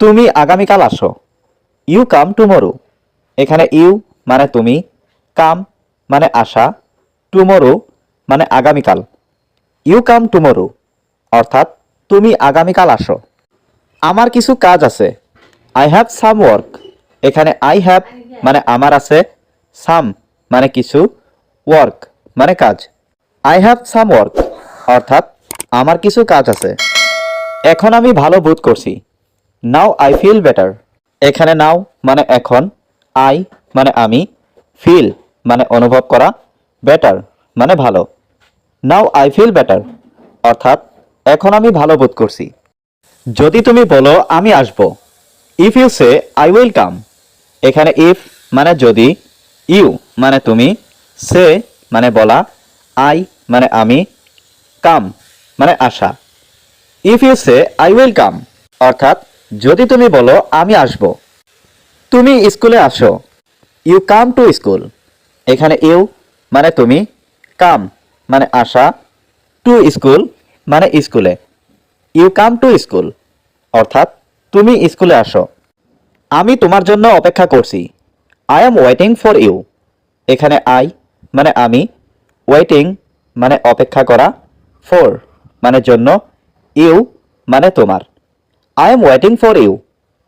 তুমি আগামীকাল আসো। ইউ কাম টুমোরো এখানে ইউ মানে তুমি কাম মানে আসা টুমোরো মানে আগামীকাল। ইউ কাম টুমোরো অর্থাৎ তুমি আগামীকাল আসো। আমার কিছু কাজ আছে। আই হ্যাভ সাম ওয়ার্ক এখানে আই হ্যাভ মানে আমার আছে সাম মানে কিছু ওয়ার্ক মানে কাজ। আই হ্যাভ সাম ওয়ার্ক অর্থাৎ আমার কিছু কাজ আছে। এখন আমি ভালো বোধ করছি। নাও আই ফিল বেটার এখানে নাও মানে এখন আই মানে আমি ফিল মানে অনুভব করা বেটার মানে ভালো। নাও আই ফিল বেটার অর্থাৎ এখন আমি ভালো বোধ করছি। যদি তুমি বলো আমি আসব if you say I will come এখানে ইফ মানে যদি ইউ মানে তুমি সে মানে বলা আই মানে আমি কাম মানে আসা if you say I will come অর্থাৎ যদি তুমি বলো, আমি আসব। তুমি স্কুলে আসো। ইউ কাম টু স্কুল এখানে ইউ মানে তুমি কাম মানে আসা। টু স্কুল মানে স্কুলে। ইউ কাম টু স্কুল অর্থাৎ তুমি স্কুলে আসো। আমি তোমার জন্য অপেক্ষা করছি। I am waiting for you এখানে আই মানে আমি ওয়েটিং মানে অপেক্ষা করা। ফর মানে জন্য ইউ মানে তোমার। I am waiting for you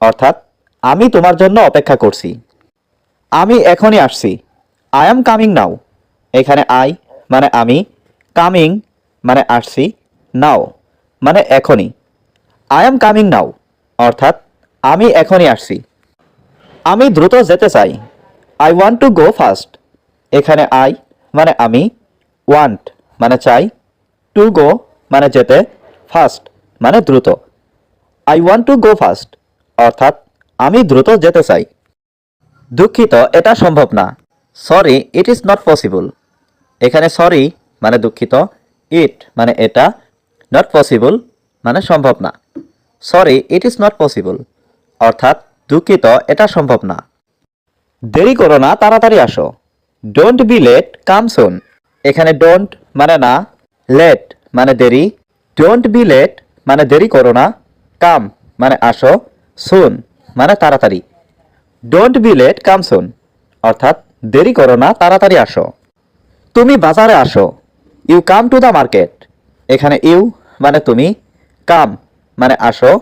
অর্থাৎ, আমি তোমার জন্য অপেক্ষা করছি। আমি এখনই আসছি। আই এম কামিং নাও এখানে আই মানে আমি কামিং মানে আসছি নাও মানে এখনই। আই এম কামিং নাও অর্থাৎ, আমি এখনই আসছি। আমি দ্রুত যেতে চাই। I want to go fast এখানে আই মানে আমি ওয়ান্ট মানে চাই। টু গো মানে যেতে ফাস্ট মানে দ্রুত। I want to go fast অর্থাৎ, আমি দ্রুত যেতে চাই। দুঃখিত, এটা সম্ভব না। Sorry it is not possible এখানে সরি মানে দুঃখিত ইট মানে এটা নট পসিবল মানে সম্ভব না। Sorry it is not possible অর্থাৎ, দুঃখিত, এটা সম্ভব না। দেরি করো না, তাড়াতাড়ি আসো। Don't be late come soon এখানে ডোন্ট মানে না লেট মানে দেরি। ডোন্ট বি লেট মানে দেরি করো না। কাম মানে আসো সুন মানে তাড়াতাড়ি। Don't be late come soon অর্থাৎ দেরি করো না, তাড়াতাড়ি আসো। তুমি বাজারে আসো। You come to the market এখানে ইউ মানে তুমি। কাম মানে আসো।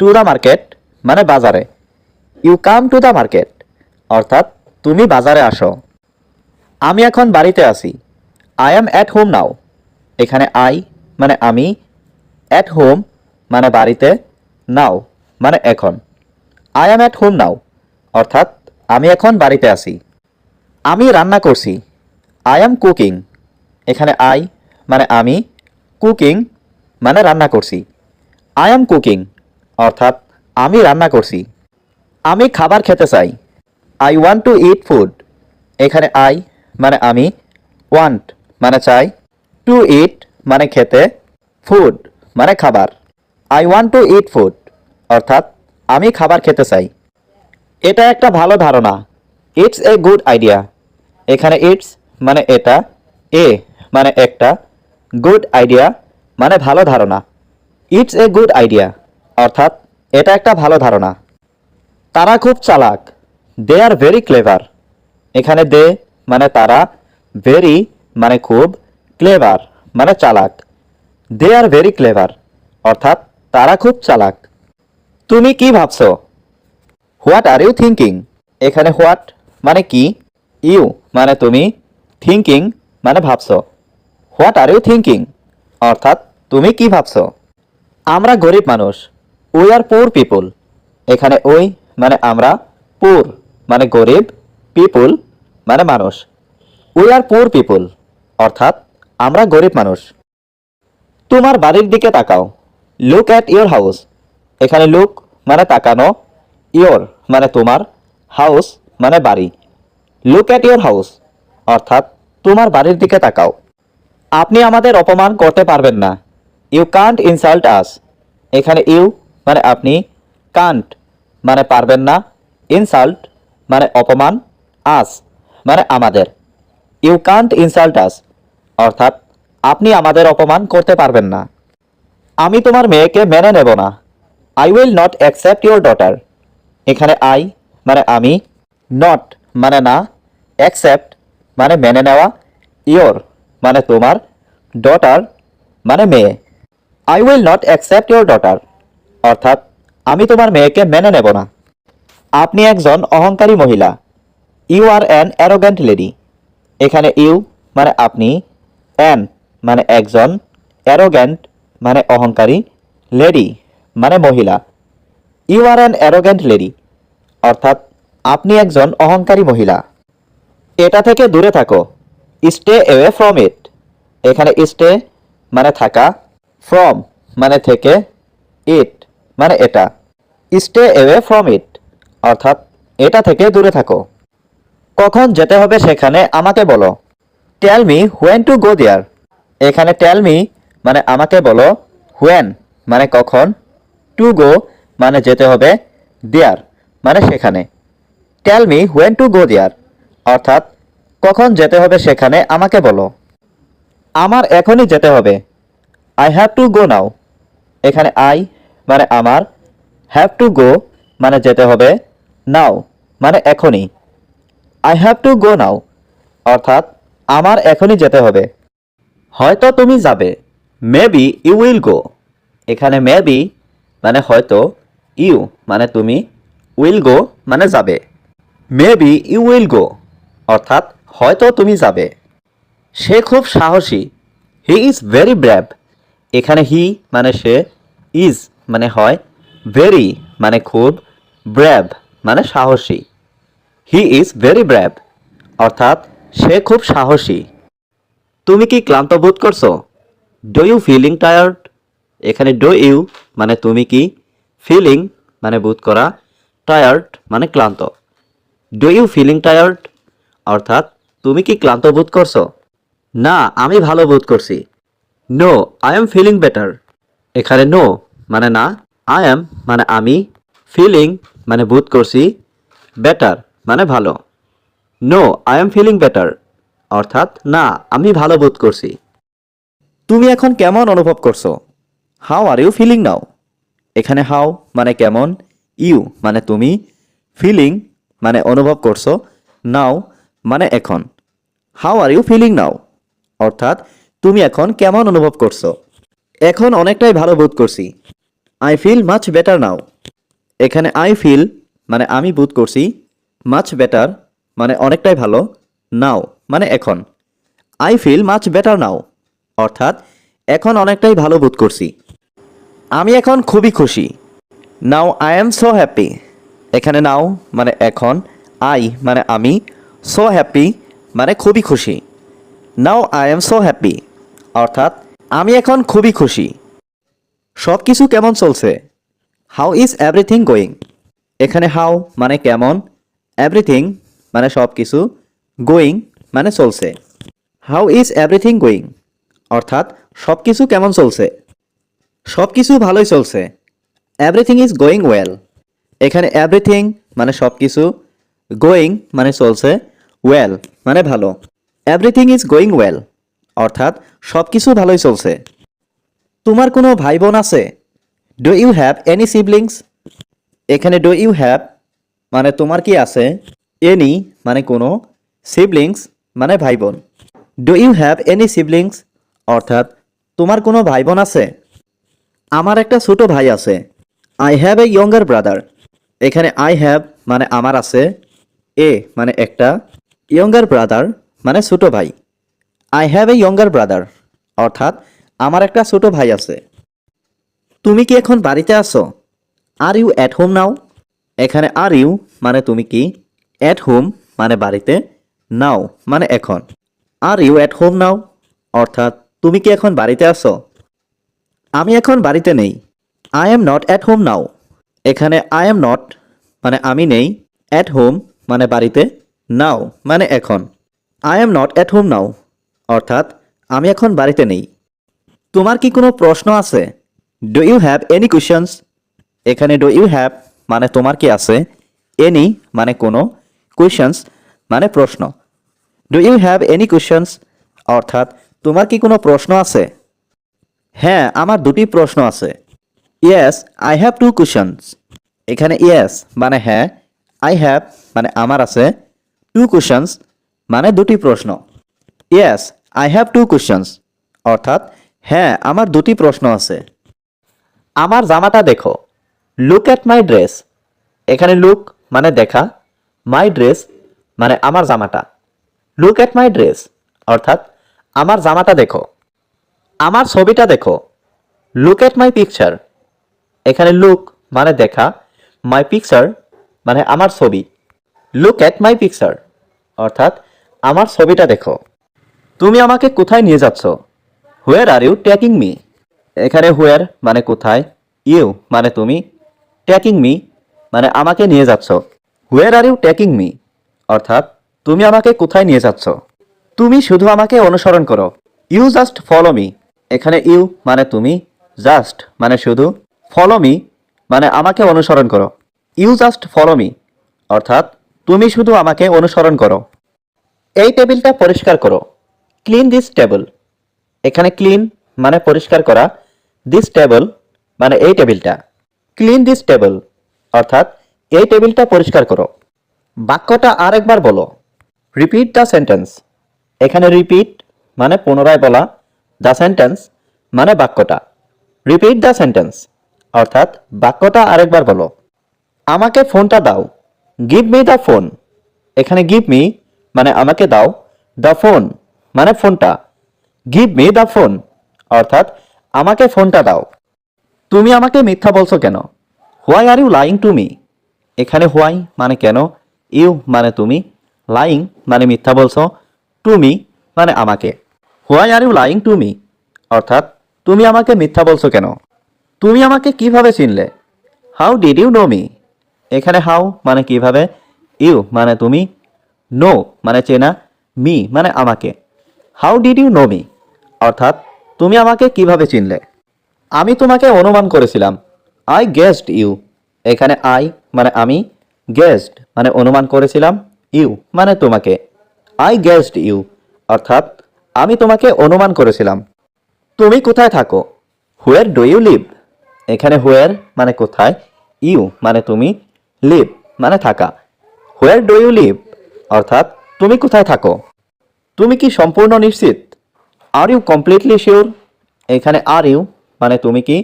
টু দ্য মার্কেট মানে বাজারে। You come to the market অর্থাৎ তুমি বাজারে আসো। আমি এখন বাড়িতে আছি। I am at home now এখানে আই মানে আমি। অ্যাট হোম মানে বাড়িতে। নাও মানে এখন। I am at home now অর্থাৎ আমি এখন বাড়িতে আছি। আমি রান্না করছি। আই অ্যাম কুকিং এখানে আই মানে আমি কুকিং মানে রান্না করছি। আই অ্যাম কুকিং অর্থাৎ আমি রান্না করছি। আমি খাবার খেতে চাই। I want to eat food এখানে আই মানে আমি ওয়ান্ট মানে চাই। টু ইট মানে খেতে ফুড মানে খাবার। I want to eat food অর্থাৎ, আমি খাবার খেতে চাই। এটা একটা ভালো ধারণা। ইটস এ গুড আইডিয়া এখানে ইটস মানে এটা, এ মানে একটা। গুড আইডিয়া মানে ভালো ধারণা। ইটস এ গুড আইডিয়া অর্থাৎ, এটা একটা ভালো ধারণা। তারা খুব চালাক। দে আর ভেরি ক্লেভার এখানে দে মানে তারা ভেরি মানে খুব ক্লেভার মানে চালাক। দে আর ভেরি ক্লেভার অর্থাৎ তারা খুব চালাক। তুমি কি ভাবছ? হোয়াট আর ইউ থিঙ্কিং এখানে হোয়াট মানে কি? ইউ মানে তুমি। থিঙ্কিং মানে ভাবছ। হোয়াট আর ইউ থিঙ্কিং অর্থাৎ তুমি কি ভাবছ? আমরা গরিব মানুষ। উই আর পুর পিপুল এখানে ওই মানে আমরা পুর মানে গরিব পিপুল মানে মানুষ। উই আর পুর পিপুল অর্থাৎ আমরা গরিব মানুষ। তোমার বাড়ির দিকে তাকাও। লুক অ্যাট ইয়োর হাউস এখানে লুক মানে তাকানো ইয়োর মানে তোমার হাউস মানে বাড়ি। লুক অ্যাট ইয়োর হাউস অর্থাৎ তোমার বাড়ির দিকে তাকাও। আপনি আমাদের অপমান করতে পারবেন না। ইউ কান্ট ইনসাল্ট আস এখানে ইউ মানে আপনি কান্ট মানে পারবেন না। ইনসাল্ট মানে অপমান আস মানে আমাদের। ইউ কান্ট ইনসাল্ট আস অর্থাৎ আপনি আমাদের অপমান করতে পারবেন না। আমি তোমার মেয়েকে মেনে নেব না। I will not accept your daughter এখানে আই মানে আমি নট মানে না অ্যাকসেপ্ট মানে মেনে নেওয়া ইয়োর মানে তোমার ডটার মানে মেয়ে। I will not accept your daughter অর্থাৎ, আমি তোমার মেয়েকে মেনে নেব না। আপনি একজন অহংকারী মহিলা। You are an arrogant lady এখানে ইউ মানে আপনি অ্যান মানে একজন অ্যারোগ্যান্ট মানে অহংকারী, লেডি মানে মহিলা। You are an arrogant lady অর্থাৎ আপনি একজন অহংকারী মহিলা। এটা থেকে দূরে থাকো। স্টে অ্যাওয়ে ফ্রম ইট এখানে স্টে মানে থাকা। ফ্রম মানে থেকে। ইট মানে এটা। স্টে অ্যাওয়ে ফ্রম ইট অর্থাৎ এটা থেকে দূরে থাকো। কখন যেতে হবে সেখানে আমাকে বলো। Tell me when to go there এখানে টেল মি মানে আমাকে বলো হোয়েন মানে কখন টু গো মানে যেতে হবে দেয়ার মানে সেখানে। Tell me when to go there অর্থাৎ কখন যেতে হবে সেখানে আমাকে বলো। আমার এখনই যেতে হবে। I have to go now এখানে আই মানে আমার হ্যাভ টু গো মানে যেতে হবে নাও মানে এখনই। I have to go now অর্থাৎ আমার এখনই যেতে হবে। হয়তো তুমি যাবে। মেবি ইউ উইল গো এখানে মেবি মানে হয়তো ইউ মানে তুমি উইল গো মানে যাবে। মেবি ইউ উইল গো অর্থাৎ হয়তো তুমি যাবে। সে খুব সাহসী। হি ইজ ভেরি ব্র্যাভ এখানে হি মানে সে ইজ মানে হয় ভেরি মানে খুব ব্র্যাভ মানে সাহসী। হি ইজ ভেরি ব্র্যাভ অর্থাৎ সে খুব সাহসী। তুমি কি ক্লান্ত বোধ করছ? ডু ইউ ফিলিং টায়ার্ড এখানে ডু ইউ মানে তুমি কি? ফিলিং মানে বোধ করা টায়ার্ড মানে ক্লান্ত। ডু ইউ ফিলিং টায়ার্ড অর্থাৎ তুমি কি ক্লান্ত বোধ করছ? না, আমি ভালো বোধ করছি। No I am feeling better এখানে নো মানে না আই এম মানে আমি ফিলিং মানে বোধ করছি বেটার মানে ভালো। No I am feeling better অর্থাৎ না, আমি ভালো বোধ করছি। তুমি এখন কেমন অনুভব করছ? How are you feeling now এখানে হাউ মানে কেমন ইউ মানে তুমি ফিলিং মানে অনুভব করছ নাও মানে এখন। How are you feeling now অর্থাৎ তুমি এখন কেমন অনুভব করছ? এখন অনেকটাই ভালো বোধ করছি। I feel much better now এখানে আই ফিল মানে আমি বোধ করছি মাচ বেটার মানে অনেকটাই ভালো নাও মানে এখন। I feel much better now অর্থাৎ এখন অনেকটাই ভালো বোধ করছি। আমি এখন খুবই খুশি। Now I am so happy এখানে নাও মানে এখন আই মানে আমি সো হ্যাপি মানে খুবই খুশি। Now I am so happy অর্থাৎ আমি এখন খুবই খুশি। সব কিছু কেমন চলছে? হাউ ইজ এভরিথিং গোয়িং এখানে হাউ মানে কেমন? এভরিথিং মানে সব কিছু গোয়িং মানে চলছে। হাউ ইজ এভরিথিং গোয়িং অর্থাৎ সব কিছু কেমন চলছে? সব কিছু ভালোই চলছে। এভরিথিং ইজ গোয়িং ওয়েল এখানে এভরিথিং মানে সব কিছু গোয়িং মানে চলছে ওয়েল মানে ভালো। এভরিথিং ইজ গোয়িং ওয়েল অর্থাৎ সব কিছু ভালোই চলছে। তোমার কোনো ভাই বোন আছে? Do you have any siblings এখানে ডু ইউ হ্যাভ মানে তোমার কি আছে? এনি মানে কোনো সিবলিংস মানে ভাই বোন do you have any siblings অর্থাৎ, তোমার কোনো ভাই বোন আছে? আমার একটা ছোট ভাই আছে। I have a younger brother এখানে আই হ্যাভ মানে আমার আছে এ মানে একটা। ইয়ঙ্গার ব্রাদার মানে ছোট ভাই। I have a younger brother অর্থাৎ, আমার একটা ছোট ভাই আছে। তুমি কি এখন বাড়িতে আছো? Are you at home now এখানে আর ইউ মানে তুমি কি অ্যাট হোম মানে বাড়িতে নাও মানে এখন। Are you at home now অর্থাৎ তুমি কি এখন বাড়িতে আছো? আমি এখন বাড়িতে নেই। I am not at home now এখানে আই এম নট মানে আমি নেই। অ্যাট হোম মানে বাড়িতে। নাও মানে এখন। I am not at home now অর্থাৎ, আমি এখন বাড়িতে নেই। তোমার কি কোনো প্রশ্ন আছে? Do you have any questions এখানে ডু ইউ হ্যাভ মানে তোমার কি আছে? এনি মানে কোনো। কোয়েশনস মানে প্রশ্ন। Do you have any questions অর্থাৎ তোমার কি কোনো প্রশ্ন আছে? হ্যাঁ আমার দুটি প্রশ্ন আছে। Yes I have two questions এখানে ইয়েস মানে হ্যাঁ আই হ্যাভ মানে আমার আছে। টু কুশনস মানে দুটি প্রশ্ন। Yes I have two questions অর্থাৎ হ্যাঁ আমার দুটি প্রশ্ন আছে। আমার জামাটা দেখো। লুক অ্যাট মাই ড্রেস এখানে লুক মানে দেখা। মাই ড্রেস মানে আমার জামাটা। লুক অ্যাট মাই ড্রেস অর্থাৎ আমার জামাটা দেখো। আমার ছবিটা দেখো। লুক এট মাই পিকচার এখানে লুক মানে দেখা। মাই পিকচার মানে আমার ছবি। লুক অ্যাট মাই পিকচার অর্থাৎ আমার ছবিটা দেখো। তুমি আমাকে কোথায় নিয়ে যাচ্ছ? Where are you taking me এখানে হোয়ার মানে কোথায়? ইউ মানে তুমি ট্যাকিং মি মানে আমাকে নিয়ে যাচ্ছ। Where are you taking me অর্থাৎ তুমি আমাকে কোথায় নিয়ে যাচ্ছ? তুমি শুধু আমাকে অনুসরণ করো। ইউ জাস্ট ফলো মি এখানে ইউ মানে তুমি জাস্ট মানে শুধু ফলো মি মানে আমাকে অনুসরণ করো। ইউ জাস্ট ফলো মি অর্থাৎ, তুমি শুধু আমাকে অনুসরণ করো। এই টেবিলটা পরিষ্কার করো। ক্লিন দিস টেবল এখানে ক্লিন মানে পরিষ্কার করা। দিস টেবল মানে এই টেবিলটা। ক্লিন দিস টেবল অর্থাৎ, এই টেবিলটা পরিষ্কার করো। বাক্যটা আরেকবার বলো। রিপিট দ্য সেন্টেন্স এখানে রিপিট মানে পুনরায় বলা দ্য সেন্টেন্স মানে বাক্যটা। রিপিট দ্য সেন্টেন্স অর্থাৎ বাক্যটা আরেকবার বলো। আমাকে ফোনটা দাও। গিভ মি দ্য ফোন এখানে গিভ মি মানে আমাকে দাও দ্য ফোন মানে ফোনটা গিভ মি দ্য ফোন অর্থাৎ আমাকে ফোনটা দাও। তুমি আমাকে মিথ্যা বলছো কেন? Why are you lying to me এখানে হোয়াই মানে কেন? ইউ মানে তুমি। লাইং মানে মিথ্যা বলছো। টু মি মানে আমাকে। Why are you lying to me অর্থাৎ, তুমি আমাকে মিথ্যা বলছো কেন? তুমি আমাকে কীভাবে চিনলে? How did you know me এখানে হাউ মানে কীভাবে? ইউ মানে তুমি? নো মানে চেনা? মি মানে আমাকে। How did you know me অর্থাৎ, তুমি আমাকে কীভাবে চিনলে? আমি তোমাকে অনুমান করেছিলাম। আই গেস্ট ইউ এখানে আই মানে আমি গেস্ট মানে অনুমান করেছিলাম। ইউ মানে তোমাকে। আই গেস্ট ইউ অর্থাৎ, আমি তোমাকে অনুমান করেছিলাম। তুমি কোথায় থাকো? হোয়ার ডু ইউ লিভ এখানে হোয়ার মানে কোথায়? ইউ মানে তুমি। লিভ মানে থাকা। হোয়ার ডু ইউ লিভ অর্থাৎ, তুমি কোথায় থাকো? তুমি কি সম্পূর্ণ নিশ্চিত? আর ইউ কমপ্লিটলি শিওর এখানে আর ইউ মানে তুমি কি?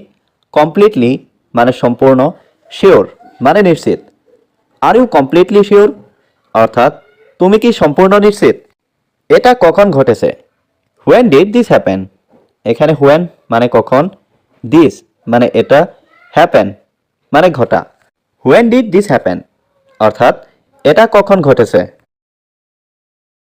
কমপ্লিটলি মানে সম্পূর্ণ শিওর মানে নিশ্চিত। আর ইউ কমপ্লিটলি শিওর অর্থাৎ তুমি কি সম্পূর্ণ নিশ্চিত? এটা কখন ঘটেছে? হোয়েন ডিড দিস হ্যাপেন এখানে হোয়েন মানে কখন? দিস মানে এটা হ্যাপেন মানে ঘটা। হোয়েন ডিড দিস হ্যাপেন অর্থাৎ এটা কখন ঘটেছে?